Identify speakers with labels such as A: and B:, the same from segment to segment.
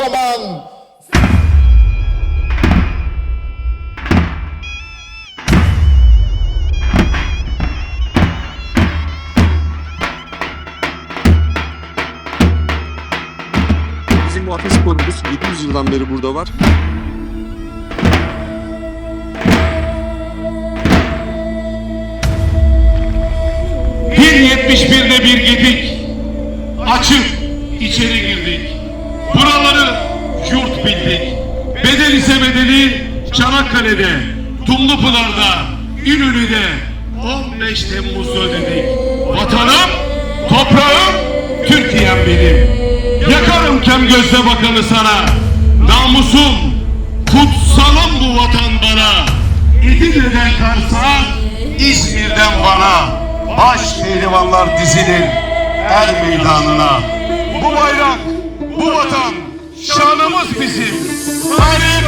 A: zaman Bizim bu atesporumuz 700 yıldan beri burada var.
B: Bir 71'de bir gedik açık içeri yurt bildik. Bedel ise bedeli Çanakkale'de, Dumlupınar'da, İnönü'de 15 Temmuz'da ödedik. Vatanım, toprağım, Türkiye'm benim. Yakarım kem gözle bakanı sana. Namusum, kutsalım bu vatan bana. Edirne'den Kars'a, İzmir'den Van'a. Baş pehlivanlar dizilir er meydanına. Bu bayrak, bu vatan, şanımız bizim. Tarihe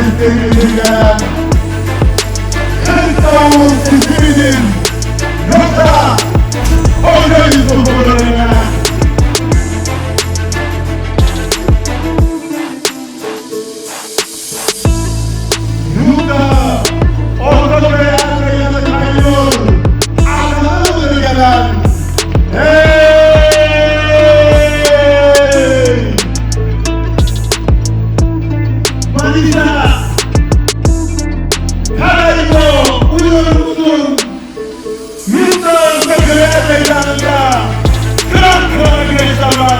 B: Sevdiğine
C: İstanbul Santa, Franco de Sabana.